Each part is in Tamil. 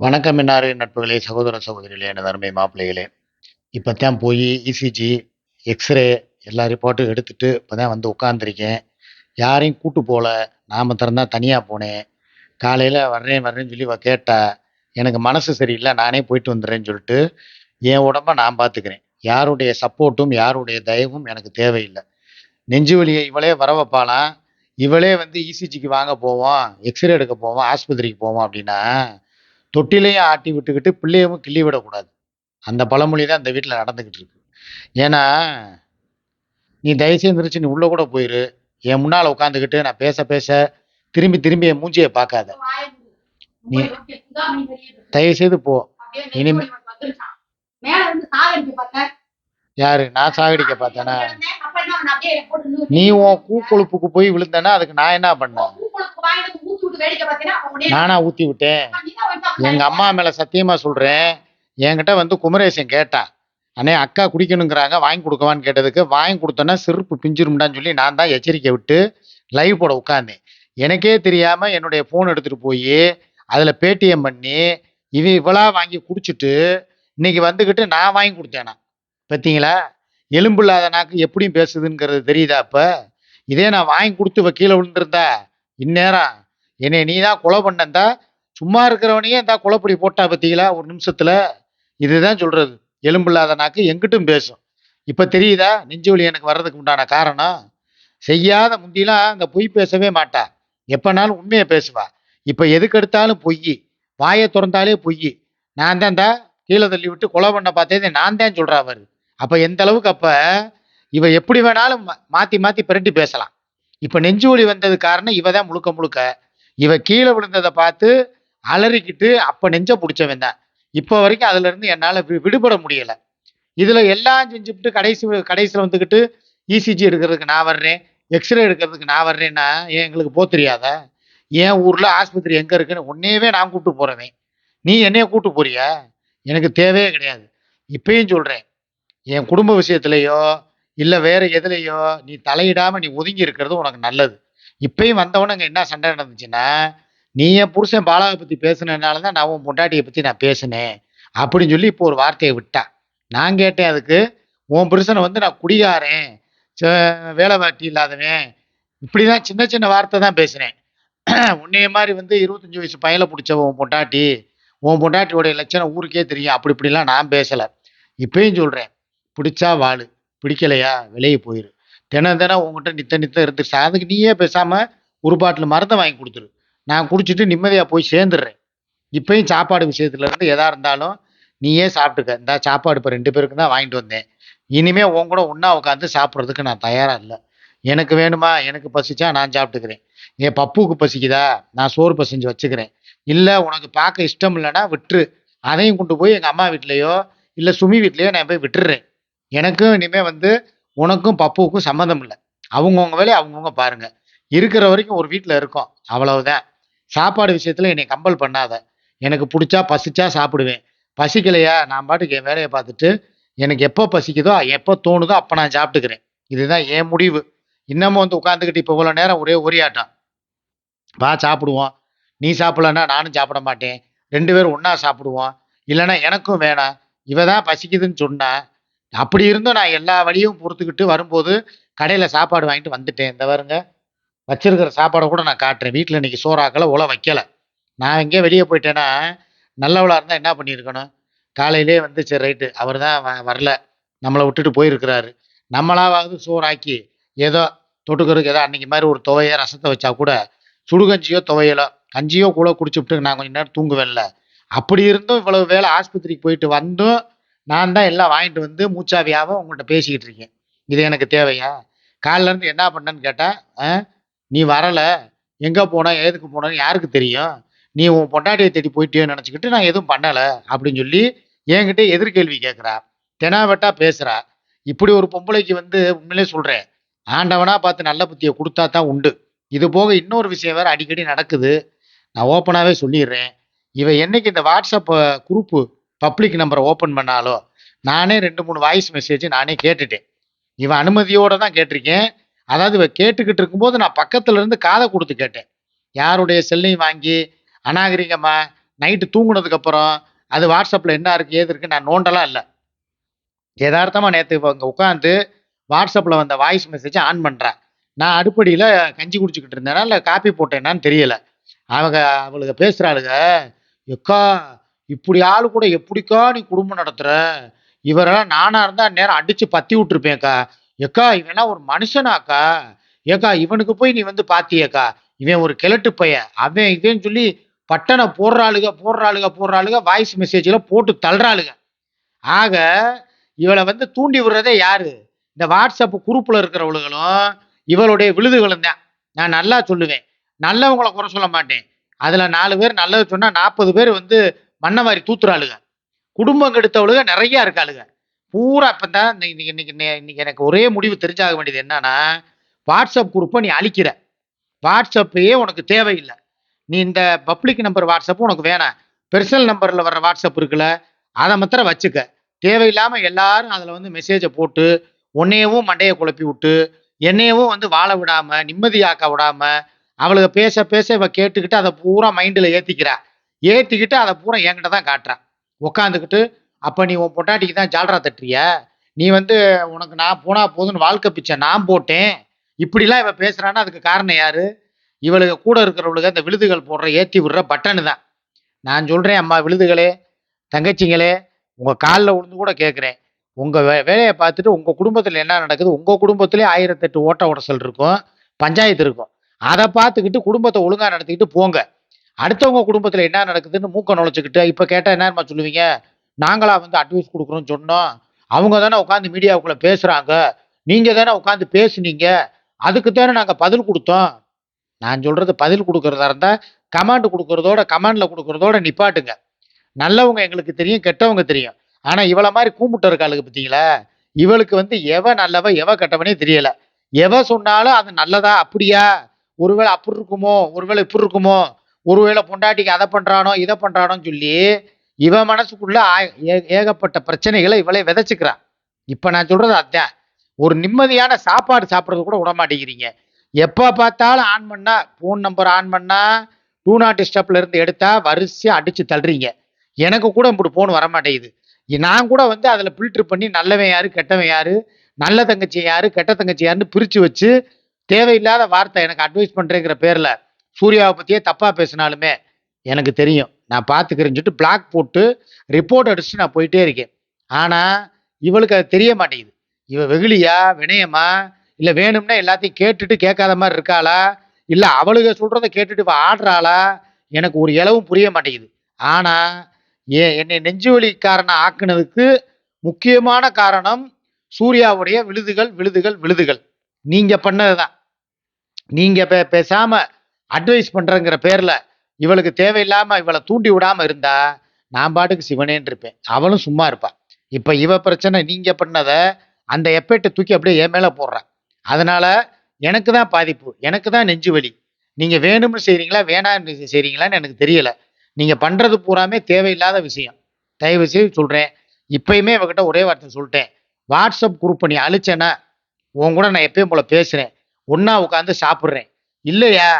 வணக்கம் இன்னாரு நட்புகளே சகோதர சகோதரிகளே எனது அருமை மாப்பிள்ளைகளே. இப்போ தான் போய் இசிஜி எக்ஸ்ரே எல்லா ரிப்போர்ட்டும் எடுத்துட்டு இப்போ தான் வந்து உட்காந்துருக்கேன் யாரையும் கூட்டு போகல நாம் திறந்தா தனியாக போனேன். காலையில் வர்றேன் வர்றேன்னு சொல்லி இவ கேட்டா எனக்கு மனசு சரியில்லை நானே போயிட்டு வந்துடுறேன்னு சொல்லிட்டு என் உடம்ப நான் பார்த்துக்கிறேன் யாருடைய சப்போர்ட்டும் யாருடைய தயவும் எனக்கு தேவையில்லை. நெஞ்சு வலியை இவளே வர வைப்பாளாம் இவளே வந்து இசிஜிக்கு வாங்க போவோம் எக்ஸ்ரே எடுக்க போவோம் ஆஸ்பத்திரிக்கு போவோம் அப்படின்னா தொட்டிலையும் ஆட்டி விட்டுக்கிட்டு பிள்ளையவும் கிள்ளி விடக்கூடாது. அந்த பழமொழி தான் இந்த வீட்டில் நடந்துக்கிட்டு இருக்கு ஏன்னா நீ தயவுசெய்து எந்திரிச்சு நீ உள்ளே கூட போயிரு. என் முன்னால் உட்காந்துக்கிட்டு நான் பேச பேச திரும்பி திரும்பி என் மூஞ்சியை பார்க்காத. நீ தயவுசெய்து போ. இனிமே யாரு? நான் சாகடிக்க பார்த்தேனா? நீ உன் கூக்கொழுப்புக்கு போய் விழுந்தேன்னா அதுக்கு நான் என்ன பண்ணேன்? ஊத்தி நானா ஊற்றி விட்டேன். எங்க அம்மா மேல சத்தியமா சொல்றேன். என்கிட்ட வந்து குமரேசன் கேட்டா அண்ணே அக்கா குடிக்கணுங்கிறாங்க வாங்கி கொடுக்கவான்னு கேட்டதுக்கு வாங்கி கொடுத்தோன்னா செருப்பு பிஞ்சிரும்டான்னு சொல்லி நான் தான் எச்சரிக்கை விட்டு லைவ் போட உட்காந்தேன் எனக்கே தெரியாம என்னுடைய ஃபோன் எடுத்துட்டு போய் அதுல பேடிஎம் பண்ணி இவ இவளா வாங்கி குடிச்சிட்டு இன்னைக்கு வந்துக்கிட்டு நான் வாங்கி கொடுத்தேனா? பார்த்தீங்களா எலும்பு இல்லாத நாக்கு எப்படியும் பேசுதுங்கிறது தெரியுதா அப்ப? இதே நான் வாங்கி கொடுத்து இவ கீழே விழுந்திருந்தா இந்நேரம் என்னை நீ தான் கொலை பண்ணந்தா சும்மா இருக்கிறவனையே இந்த குழப்படி போட்டா பார்த்தீங்களா ஒரு நிமிஷத்துல. இதுதான் சொல்றது. எலும்பு இல்லாத நாக்கு எங்கிட்டும் பேசும். இப்ப தெரியுதா? நெஞ்சு வலி எனக்கு வர்றதுக்கு உண்டான காரணம்? செய்யாத முந்திலாம் அந்த பொய் பேசவே மாட்டா. எப்பனாலும் உண்மையை பேசுவா. இப்ப எதுக்கு எடுத்தாலும் பொய். வாயை திறந்தாலே பொய். நான் தான் இந்த கீழே தள்ளி விட்டு கொலை பண்ண பார்த்ததே நான் தான் சொல்றா அவரு. அப்ப எந்த அளவுக்கு அப்ப? இவ எப்படி வேணாலும் மா- மாத்தி மாத்தி பிரட்டி பேசலாம். இப்போ நெஞ்சு வலி வந்தது காரணம் இவ தான் முழுக்க முழுக்க. இவ கீழே விழுந்ததை பார்த்து அலறிக்கிட்டு அப்போ நெஞ்ச பிடிச்சவன் தான். இப்போ வரைக்கும் அதுலேருந்து என்னால் விடுபட முடியலை. இதில் எல்லாம் செஞ்சுட்டு கடைசி கடைசியில் வந்துக்கிட்டு இசிஜி எடுக்கிறதுக்கு நான் வர்றேன். எக்ஸ்ரே எடுக்கிறதுக்கு நான் வர்றேன்னா ஏன் எங்களுக்கு போக தெரியாத? என் ஊரில் ஆஸ்பத்திரி எங்கே இருக்குன்னு உன்னையவே நான் கூப்பிட்டு போகிறவேன் நீ என்னைய கூப்பிட்டு போறியா? எனக்கு தேவையே கிடையாது. இப்பயும் சொல்கிறேன் என் குடும்ப விஷயத்துலேயோ இல்லை வேற எதுலேயோ நீ தலையிடாமல் நீ ஒதுங்கி இருக்கிறது உனக்கு நல்லது. இப்பயும் வந்தவன அங்கே என்ன சண்டை நடந்துச்சுன்னா நீ என் புருஷன் பாலாவை பற்றி பேசுனதுனால தான் நான் உன் பொண்டாட்டியை பற்றி நான் பேசினேன் அப்படின்னு சொல்லி இப்போ ஒரு வார்த்தையை விட்டா. நான் கேட்டேன் அதுக்கு உன் புருஷனை வந்து நான் குடிகாரன் ச- வேலை வாட்டி இல்லாதவன் இப்படிதான் சின்ன சின்ன வார்த்தை தான் பேசினேன். உன்னைய மாதிரி வந்து இருபத்தஞ்சி வயசு பையனை பிடிச்ச உன் பொண்டாட்டி உன் பொண்டாட்டியோடைய லட்சணம் ஊருக்கே தெரியும். அப்படி இப்படிலாம் நான் பேசலை. இப்பயும் சொல்கிறேன் பிடிச்சா வாழு. பிடிக்கலையா? வெளியே போயிரு. தினம் தினம் உங்ககிட்ட நித்த நித்த இருந்துச்சு அதுக்கு நீயே பேசாமல் ஒரு பாட்டில் மருந்தை வாங்கி கொடுத்துரு. நான் குடிச்சிட்டு நிம்மதியாக போய் சேர்ந்துடுறேன். இப்பயும் சாப்பாடு விஷயத்துல இருந்து எதா இருந்தாலும் நீயே சாப்பிட்டுக்க. இந்த சாப்பாடு இப்போ ரெண்டு பேருக்கு தான் வாங்கிட்டு வந்தேன். இனிமே உன் கூட ஒன்றா உட்காந்து சாப்பிட்றதுக்கு நான் தயாராக இல்லை. எனக்கு வேணுமா? எனக்கு பசிச்சா நான் சாப்பிட்டுக்கிறேன். என் பப்புவுக்கு பசிக்குதா? நான் சோறு பசிஞ்சு வச்சுக்கிறேன். இல்லை உனக்கு பார்க்க இஷ்டம் இல்லைன்னா விட்டுரு. அதையும் கொண்டு போய் எங்கள் அம்மா வீட்லேயோ இல்லை சுமி வீட்லேயோ நான் போய் விட்டுடுறேன் எனக்கும் இனிமேல் வந்து உனக்கும் பப்புவுக்கும் சம்மந்தம் இல்லை. அவங்கவுங்க வேலையை அவங்கவுங்க பாருங்க. இருக்கிற வரைக்கும் ஒரு வீட்டில் இருக்கோம். அவ்வளவுதான். சாப்பாடு விஷயத்தில் என்னை கம்பல் பண்ணாத. எனக்கு பிடிச்சா பசிச்சா சாப்பிடுவேன். பசிக்கலையா? நான் பாட்டுக்கு என் வேலையை பார்த்துட்டு எனக்கு எப்போ பசிக்குதோ எப்போ தோணுதோ அப்போ நான் சாப்பிட்டுக்கிறேன். இதுதான் என் முடிவு. இன்னமும் வந்து உட்காந்துக்கிட்டு இப்போ இவ்வளோ நேரம் ஒரே ஒரியாட்டம் வா சாப்பிடுவோம். நீ சாப்பிடலன்னா நானும் சாப்பிட மாட்டேன். ரெண்டு பேரும் ஒன்றா சாப்பிடுவோம். இல்லைன்னா எனக்கும் வேணாம். இவ தான் பசிக்குதுன்னு சொன்னா அப்படி இருந்தும் நான் எல்லா வழியும் பொறுத்துக்கிட்டு வரும்போது கடையில் சாப்பாடு வாங்கிட்டு வந்துட்டேன். இந்த வருங்க வச்சிருக்கிற சாப்பாடை கூட நான் காட்டுறேன். வீட்டில் இன்றைக்கி சோறாக்கல உல வைக்கல. நான் எங்கேயே வெளியே போயிட்டேன்னா நல்லவளா இருந்தால் என்ன பண்ணியிருக்கணும்? காலையிலே வந்து சரி ரைட்டு அவர் தான் வரல. நம்மளை விட்டுட்டு போயிருக்கிறாரு. நம்மளாவது சோறாக்கி ஏதோ தொட்டுக்கிறதுக்கு ஏதோ அன்றைக்கி மாதிரி ஒரு துவையோ ரசத்தை வச்சா கூட சுடுகஞ்சியோ துவையலோ கஞ்சியோ கூட குடிச்சுப்புட்டு நான் கொஞ்சம் நேரம் தூங்குவேன்ல. அப்படி இருந்தும் இவ்வளவு வேலை ஆஸ்பத்திரிக்கு போயிட்டு வந்தும் நான் தான் எல்லாம் வாங்கிட்டு வந்து மூச்சாவியாகவும் உங்கள்கிட்ட பேசிக்கிட்டு இருக்கேன். இது எனக்கு தேவையா? காலைல இருந்து என்ன பண்ணேன்னு கேட்டால் ஆ, நீ வரலை. எங்கே போன? எதுக்கு போனன்னு யாருக்கு தெரியும்? நீ உன் பொண்டாட்டியை தேடி போயிட்டேன்னு நினச்சிக்கிட்டு நான் எதுவும் பண்ணலை அப்படின்னு சொல்லி என்கிட்ட எதிர்கேள்வி கேட்குறா தெனாவட்டா பேசுகிறா இப்படி ஒரு பொம்பளைக்கு வந்து உண்மையிலே சொல்கிறேன் ஆண்டவனாக பார்த்து நல்ல புத்தியை கொடுத்தா தான் உண்டு. இது போக இன்னொரு விஷயம் வேறு அடிக்கடி நடக்குது. நான் ஓப்பனாகவே சொல்லிடுறேன். இவன் என்னைக்கு இந்த வாட்ஸ்அப் குரூப்பு பப்ளிக் நம்பரை ஓப்பன் பண்ணாலோ நானே ரெண்டு மூணு வாய்ஸ் மெசேஜ் நானே கேட்டுட்டேன். இவன் அனுமதியோடு தான் கேட்டிருக்கேன். அதாவது இவன் கேட்டுக்கிட்டு இருக்கும்போது நான் பக்கத்துல இருந்து காதை கொடுத்து கேட்டேன். யாருடைய செல்லையும் வாங்கி அநாகரிகமா நைட்டு தூங்குனதுக்கப்புறம் அது வாட்ஸ்அப்பில் என்ன இருக்குது ஏது இருக்குது நான் நோண்டலாம் இல்லை. யதார்த்தமாக நேற்று இங்கே உட்காந்து வாட்ஸ்அப்பில் வந்த வாய்ஸ் மெசேஜை ஆன் பண்ணுறேன் நான் அடுப்படியில் கஞ்சி குடிச்சிக்கிட்டு இருந்தேனா இல்லை காப்பி போட்டேனான்னு தெரியலை. அவங்க அவளுங்க பேசுகிறாளுங்க எக்கா இப்படி ஆளு கூட எப்படிக்கா நீ குடும்பம் நடத்துற? இவரெல்லாம் நானாக இருந்தால் நேரம் அடிச்சு பத்தி விட்டுருப்பேன்க்கா. ஏக்கா இவனா ஒரு மனுஷனாக்கா? ஏக்கா இவனுக்கு போய் நீ வந்து பாத்தியக்கா? இவன் ஒரு கிழட்டு பையன். அவன் இவன் சொல்லி பட்டனை போடுறாளுக போடுறாளுக போடுறாளுக வாய்ஸ் மெசேஜில் போட்டு தள்ளுறாளுக. ஆக இவளை வந்து தூண்டி விடுறதே யாரு? இந்த வாட்ஸ்அப் குரூப்பில் இருக்கிறவளுகளும் இவளுடைய விழுதுகளும் தான். நான் நல்லா சொல்லுவேன். நல்லவங்களை குறை சொல்ல மாட்டேன். அதில் நாலு பேர் நல்லது சொன்னால் நாற்பது பேர் வந்து மண்ணை மாதிரி தூத்துறாளுங்க. குடும்பம் கெடுத்தவளுக நிறைய இருக்காளுங்க பூரா இப்போ தான் இன்னைக்கு இன்னைக்கு இன்னைக்கு எனக்கு ஒரே முடிவு தெரிஞ்சாக வேண்டியது என்னன்னா வாட்ஸ்அப் குரூப்பை நீ அழிக்கிற. வாட்ஸ்அப்பையே உனக்கு தேவையில்லை. நீ இந்த பப்ளிக் நம்பர் வாட்ஸ்அப் உனக்கு வேணாம். பெர்சனல் நம்பரில் வர்ற வாட்ஸ்அப் இருக்குல்ல அதை மாத்திரம் வச்சுக்க. தேவையில்லாமல் எல்லாரும் அதில் வந்து மெசேஜை போட்டு உன்னையவும் மண்டையை குழப்பி விட்டு என்னையவும் வந்து வாழ விடாமல் நிம்மதியாக்க விடாமல் அவளுக பேச பேச இவ கேட்டுக்கிட்டு அதை பூரா மைண்டில் ஏற்றிக்கிறா ஏற்றிக்கிட்டு அதை பூரா என்கிட்ட தான் காட்டுறா. உட்காந்துக்கிட்டு அப்போ நீ உன் பொட்டாட்டிக்கு தான் ஜால்ரா தட்டுறிய? நீ வந்து உனக்கு நான் போனா போதுன்னு வாழ்க்கை பிச்சை நான் போட்டேன். இப்படிலாம் இவன் பேசுகிறான்னு அதுக்கு காரணம் யாரு? இவளுக்கு கூட இருக்கிறவளுக்கு அந்த விழுதுகள் போடுற ஏற்றி விடுற பட்டனு தான். நான் சொல்கிறேன் அம்மா விழுதுகளே தங்கச்சிங்களே உங்கள் காலில் விழுந்து கூட கேட்குறேன் உங்கள் வே வேலையை பார்த்துட்டு உங்கள் குடும்பத்தில் என்ன நடக்குது? உங்கள் குடும்பத்திலே ஆயிரத்தெட்டு ஓட்ட உடசல் இருக்கும் பஞ்சாயத்து இருக்கும். அதை பார்த்துக்கிட்டு குடும்பத்தை ஒழுங்கா நடத்திக்கிட்டு போங்க. அடுத்தவங்க குடும்பத்தில் என்ன நடக்குதுன்னு மூக்க நுழைச்சிக்கிட்டு இப்போ கேட்டால் என்னமா சொல்லுவீங்க? நாங்களா வந்து அட்வைஸ் கொடுக்குறோம்னு சொன்னோம். அவங்க தானே உட்காந்து மீடியாவுக்குள்ளே பேசுகிறாங்க நீங்கள் தானே உட்காந்து பேசுனீங்க. அதுக்கு தானே நாங்கள் பதில் கொடுத்தோம். நான் சொல்கிறது பதில் கொடுக்குறதா இருந்தால் கமாண்ட் கொடுக்குறதோட கமாண்டில் கொடுக்குறதோட நிப்பாட்டுங்க. நல்லவங்க எங்களுக்கு தெரியும் கெட்டவங்க தெரியும். ஆனால் இவளை மாதிரி கூமுட்ட இருக்காளுங்க பார்த்தீங்களா இவளுக்கு வந்து எவ நல்லவ எவ கெட்டவனே தெரியலை. எவ சொன்னாலும் அது நல்லதா? அப்படியா? ஒருவேளை அப்படி இருக்குமோ? ஒருவேளை இப்படி இருக்குமோ? ஒருவேளை பொண்டாட்டிக்கு அதை பண்ணுறானோ இதை பண்ணுறானோன்னு சொல்லி இவன் மனசுக்குள்ள ஏ- ஏகப்பட்ட பிரச்சனைகளை இவளை விதைச்சிக்கிறான் இப்போ நான் சொல்கிறது அதான். ஒரு நிம்மதியான சாப்பாடு சாப்பிட்றது கூட விட மாட்டேங்கிறீங்க. எப்போ பார்த்தாலும் ஆன் பண்ணா ஃபோன் நம்பர் ஆன் பண்ணா டூ நாட் டிஸ்டர்ப்ல இருந்து எடுத்தா வரிசையாக அடித்து தள்ளுறீங்க. எனக்கு கூட இப்படி ஃபோன் வர மாட்டேங்குது. நான் கூட வந்து அதில் ஃபில்ட்ரு பண்ணி நல்லவன் யார் கெட்டவன் யார் நல்ல தங்கச்சி யார் கெட்ட தங்கச்சி யாருன்னு பிரித்து வச்சு தேவையில்லாத வார்த்தை எனக்கு அட்வைஸ் பண்ணுறேங்கிற பேரில் சூர்யாவை பற்றியே தப்பாக பேசினாலுமே எனக்கு தெரியும். நான் பார்த்துக்கிறேன்னு சொல்லிட்டு பிளாக் போட்டு ரிப்போர்ட் அடிச்சுட்டு நான் போயிட்டே இருக்கேன். ஆனால் இவளுக்கு அது தெரிய மாட்டேங்குது. இவ வெகுளியா வினயமா இல்லை வேணும்னா எல்லாத்தையும் கேட்டுட்டு கேட்காத மாதிரி இருக்காளா? இல்லை அவளுக சொல்கிறத கேட்டுட்டு இவள் ஆடுறாளா? எனக்கு ஒரு இளவும் புரிய மாட்டேங்குது. ஆனால் ஏ என்னை நெஞ்சு வலிக்காரனை ஆக்குனதுக்கு முக்கியமான காரணம் சூர்யாவுடைய விழுதுகள் விழுதுகள் விழுதுகள். நீங்கள் பண்ணதுதான். நீங்கள் பே பேசாமல் அட்வைஸ் பண்ணுறங்கிற பேரில் இவளுக்கு தேவையில்லாமல் இவளை தூண்டி விடாமல் இருந்தா நான் பாட்டுக்கு சிவனேன்னு இருப்பேன். அவளும் சும்மா இருப்பான் இப்போ இவ பிரச்சனை நீங்கள் பண்ணதை அந்த எப்பேட்டை தூக்கி அப்படியே என் மேலே போடுறேன் அதனால் எனக்கு தான் பாதிப்பு எனக்கு தான் நெஞ்சு வலி. நீங்கள் வேணும்னு செய்கிறீங்களா வேணாம்னு செய்கிறீங்களான்னு எனக்கு தெரியல. நீங்கள் பண்ணுறது பூராமே தேவையில்லாத விஷயம். தயவு செய்து சொல்கிறேன் இப்பயுமே இவகிட்ட ஒரே வார்த்தை சொல்லிட்டேன். வாட்ஸ்அப் குரூப் நீ அழிச்சேன்னா உன் கூட நான் எப்பயும் போல் பேசுகிறேன் ஒன்றா உட்காந்து சாப்பிட்றேன். இல்லையா?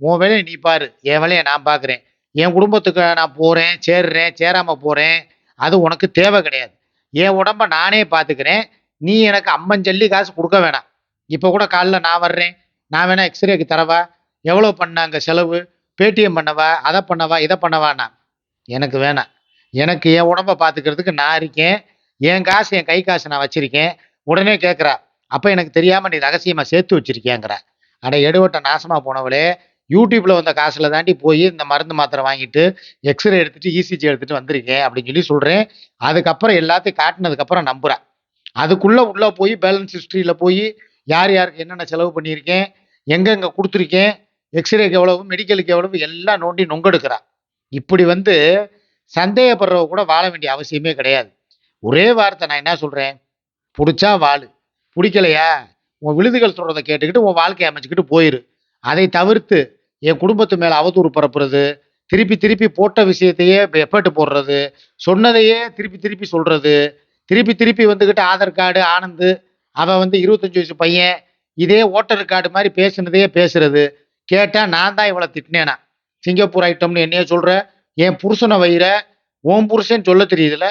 உன் வேலையை நீ பாரு. என் வேலையை நான் பார்க்குறேன் என் குடும்பத்துக்கு நான் போகிறேன் சேர்றேன் சேராமல் போகிறேன் அது உனக்கு தேவை கிடையாது. என் உடம்ப நானே பார்த்துக்கிறேன் நீ எனக்கு அம்மன் ஜல்லி காசு கொடுக்க வேணாம். இப்போ கூட காலைல நான் வர்றேன். நான் வேணா எக்ஸ்ரேக்கு தரவா? எவ்வளோ பண்ணாங்க செலவு? பேடிஎம் பண்ணவா? அதை பண்ணவா? இதை பண்ணவானா? எனக்கு வேணாம். எனக்கு என் உடம்பை பார்த்துக்கிறதுக்கு நான் இருக்கேன். என் காசு என் கை காசு நான் வச்சிருக்கேன். உடனே கேட்குறா அப்போ எனக்கு தெரியாமல் நீ ரகசியமாக சேர்த்து வச்சிருக்கேங்கிற அட எடுவட்ட நாசமாக போனவளே. யூடியூப்ல வந்த காசுல தாண்டி போய் இந்த மருந்து மாத்திரை வாங்கிட்டு எக்ஸ்ரே எடுத்துட்டு இசிஜி எடுத்துட்டு வந்திருக்கேன் அப்படின்னு சொல்லி சொல்றேன். அதுக்கப்புறம் எல்லாத்தையும் காட்டினதுக்கப்புறம் நம்புகிறேன் நம்புறேன். அதுக்குள்ள உள்ள போய் பேலன்ஸ் ஹிஸ்டரியில போய் யார் யாருக்கு என்னென்ன செலவு பண்ணியிருக்கேன் எங்கெங்க கொடுத்துருக்கேன் எக்ஸ்ரேக்கு எவ்வளவு மெடிக்கலுக்கு எவ்வளவு எல்லாம் நோண்டி நொங்கெடுக்கிறா இப்படி வந்து சந்தேகப்படுறவ கூட வாழ வேண்டிய அவசியமே கிடையாது. ஒரே வார்த்தை நான் என்ன சொல்றேன்? பிடிச்சா வாழு. பிடிக்கலையா? உன் விழுதுகள் சொல்றதை கேட்டுக்கிட்டு உன் வாழ்க்கையை அமைச்சுக்கிட்டு போயிரு. அதை தவிர்த்து என் குடும்பத்து மேல அவதூறு பரப்புறது திருப்பி திருப்பி போட்ட விஷயத்தையே எஃபர்ட் போடுறது சொன்னதையே திருப்பி திருப்பி சொல்றது திருப்பி திருப்பி வந்துக்கிட்டு ஆதார் கார்டு ஆனந்து அவன் வந்து இருபத்தஞ்சு வயசு பையன் இதே ஓட்டர் கார்டு மாதிரி பேசுனதையே பேசுறது. கேட்டால் நான் தான் இவளை திட்டினேனா? சிங்கப்பூர் ஐட்டம்னு என்னைய சொல்ற? என் புருஷனை வயிற? ஓம் புருஷன் சொல்ல தெரியுதுல?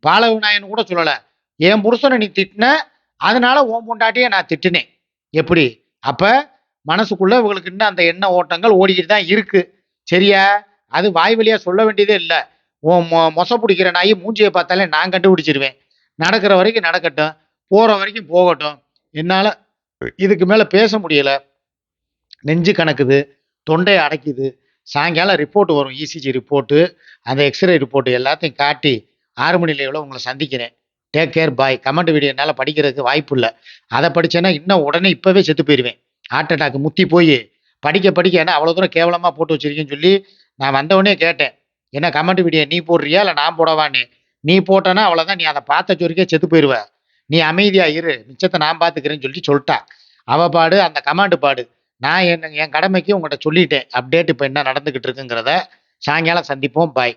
பால விநாயகன் கூட சொல்லலை. என் புருஷனை நீ திட்டின அதனால ஓம் பொண்டாட்டியை நான் திட்டினேன். எப்படி? அப்போ மனசுக்குள்ளே இவங்களுக்கு இன்னும் அந்த எண்ண ஓட்டங்கள் ஓடிக்கிட்டு தான் இருக்குது சரியா? அது வாய் வழியாக சொல்ல வேண்டியதே இல்லை. உன் மொ மொசை பிடிக்கிற நாய் மூஞ்சியை பார்த்தாலே நான் கண்டுபிடிச்சிருவேன். நடக்கிற வரைக்கும் நடக்கட்டும். போகிற வரைக்கும் போகட்டும். என்னால் இதுக்கு மேலே பேச முடியலை. நெஞ்சு கணக்குது தொண்டை அடைக்குது. சாயங்காலம் ரிப்போர்ட் வரும். ECG report. அந்த எக்ஸ்ரே ரிப்போர்ட்டு எல்லாத்தையும் காட்டி ஆறு மணி லைவில் உங்களை சந்திக்கிறேன். Take care bye comment video என்னால் படிக்கிறதுக்கு வாய்ப்பு இல்லை. அதை படிச்சேன்னா இன்னும் உடனே இப்போவே செத்து போயிடுவேன் ஹார்ட் அட்டாக் முத்தி போய் படிக்க படிக்க ஏன்னா அவ்வளோ தூரம் கேவலமாக போட்டு வச்சிருக்கேன்னு சொல்லி நான் வந்தவொடனே கேட்டேன். என்ன கமெண்ட் வீடியோ நீ போடுறியா இல்லை நான் போடவான்னு? நீ போட்டனா அவ்வளோதான் நீ அதை பார்த்த சொருக்கே செத்து போயிடுவ நீ அமைதியாக இரு மிச்சத்தை நான் பார்த்துக்கிறேன்னு சொல்லி சொல்லிட்டா. அவ பாடு அந்த கமாண்டு பாடு. நான் என் என் கடமைக்கு உங்கள்கிட்ட சொல்லிட்டேன். அப்டேட் இப்போ என்ன நடந்துக்கிட்டு இருக்குங்கிறத சாயங்காலம் சந்திப்போம். பாய்